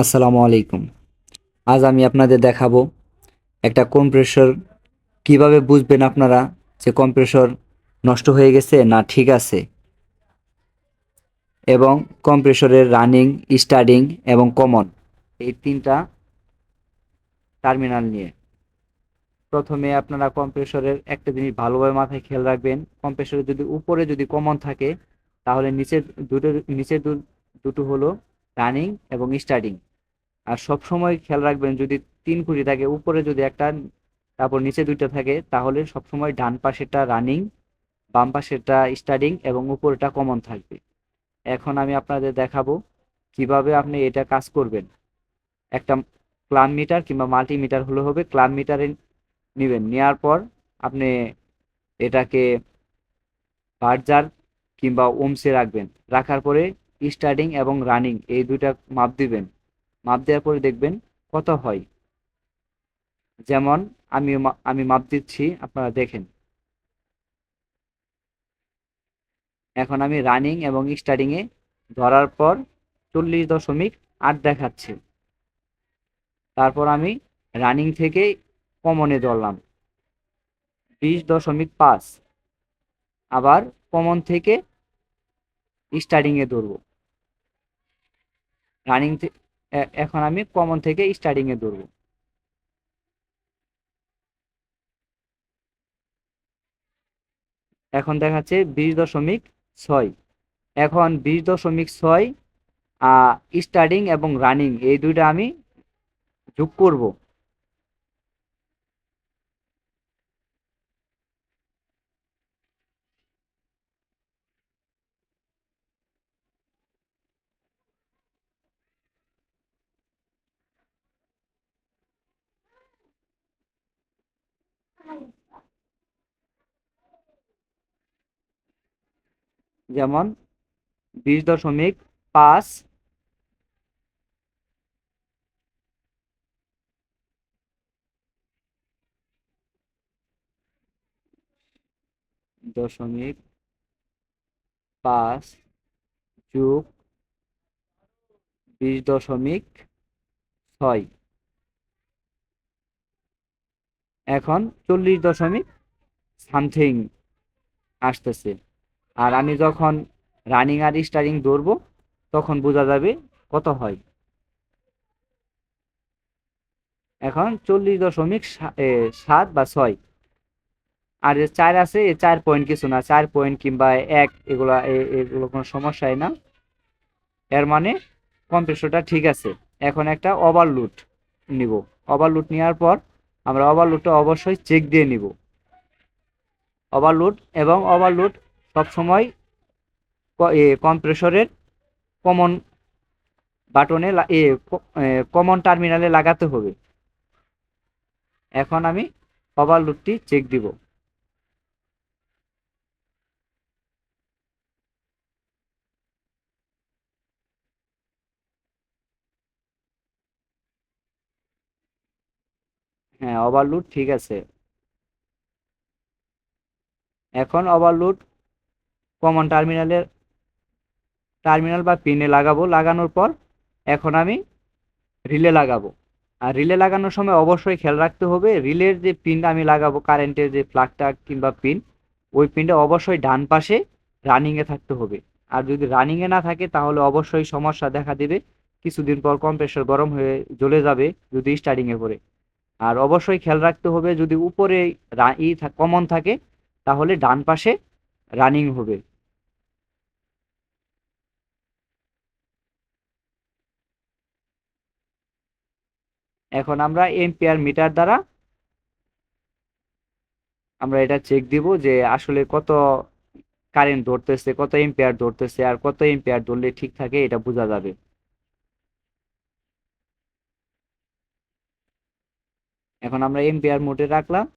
আসসালামু আলাইকুম। আজ আমি আপনাদের দেখাবো একটা কম্প্রেসর। কীভাবে বুঝবেন আপনারা যে কম্প্রেসর নষ্ট হয়ে গেছে না ঠিক আছে? এবং কম্প্রেসরের রানিং, স্টার্টিং এবং কমন। এই তিনটা টার্মিনাল নিয়ে। প্রথমে আপনারা কম্প্রেসরের একটা জিনিস ভালোভাবে মাথায় খেয়াল রাখবেন। কম্প্রেসরের যদি উপরে যদি কমন থাকে, তাহলে নিচের দুটো নিচের দুটো হলো রানিং এবং স্টার্টিং। আর সব সময় খেয়াল রাখবেন, যদি তিন খুঁটি থাকে, উপরে যদি একটা তারপর নিচে দুইটা থাকে, তাহলে সব সময় ডান পাশেরটা রানিং বাম পাশেরটা স্টার্টিং এবং উপরেটা কমন থাকবে। এখন আমি আপনাদের দেখাবো কীভাবে আপনি এটা কাজ করবেন। একটা ক্লাম মিটার কিংবা মাল্টিমিটার হলে হবে ক্লাম মিটারে নেবেন। নেওয়ার পর আপনি এটাকে বার্জার কিংবা ওমসে রাখবেন। রাখার পরে স্টার্টিং এবং রানিং এই দুইটা মাপ দিবেন। মাপ দেওয়ার পরে দেখবেন কত হয়। যেমন আমি আমি মাপ দিচ্ছি, আপনারা দেখেন। এখন আমি রানিং এবং স্টার্টিং এ ধরার পর চল্লিশ দশমিক আট দেখাচ্ছে। তারপর আমি রানিং থেকে কমনে ধরলাম। বিশ দশমিক পাঁচ। আবার কমন থেকে স্টার্টিং এ ধরবো। রানিং এখন আমি কমন থেকে স্টার্টিং এ ধরবো। এখন দেখাচ্ছে বিশ দশমিক ছয়। এখন বিশ দশমিক ছয় স্টার্টিং এবং রানিং এই দুইটা আমি যোগ করব। যেমন বিশ দশমিক পাঁচ দশমিক পাঁচ যোগ বিশ দশমিক ছয়। এখন চল্লিশ দশমিক সামথিং আসতেছে। আর আমি যখন রানিং আর স্টারিং দৌড়বো তখন বোঝা যাবে কত হয়। এখন চল্লিশ দশমিক সাত বা ছয়। আর চার আছে, এ চার পয়েন্ট কিছু না, চার পয়েন্ট কিংবা এক, এগুলো এগুলো কোনো সমস্যাই না। এর মানে কম্প্রেসরটা ঠিক আছে। এখন একটা ওভারলুট নিব। ওভারলুট নেওয়ার পর আমরা ওভারলোডটা অবশ্যই চেক দিয়ে নিব। ওভারলোড এবং ওভারলোড সবসময় কম্প্রেসরের কমন বাটনে কমন টার্মিনালে লাগাতে হবে। এখন আমি ওভারলোডটি চেক দিব। হ্যাঁ ওভারলুট ঠিক আছে। এখন ওভারলুট কমন টার্মিনালের টার্মিনাল বা পিনে লাগাবো। লাগানোর পর এখন আমি রিলে লাগাবো। আর রিলে লাগানোর সময় অবশ্যই খেয়াল রাখতে হবে রিলের যে পিনটা আমি লাগাবো কারেন্টের যে প্লাগটা কিংবা পিন ওই পিনটা অবশ্যই ডান পাশে রানিংয়ে থাকতে হবে। আর যদি রানিংয়ে না থাকে, তাহলে অবশ্যই সমস্যা দেখা দেবে। কিছুদিন পর কম্প্রেসর গরম হয়ে জ্বলে যাবে যদি স্টার্টিংয়ে পড়ে। আর অবশ্যই খেয়াল রাখতে হবে যদি উপরে ই কমন থাকে, তাহলে ডান পাশে রানিং হবে। এখন আমরা এম্পিয়ার মিটার দ্বারা আমরা এটা চেক দিব যে আসলে কত কারেন্ট ধরতেছে, কত এম্পিয়ার ধরতেছে, আর কত এম্পিয়ার ধরলে ঠিক থাকে, এটা বোঝা যাবে। এখন আমরা এম্পিয়ার মোডে রাখলাম।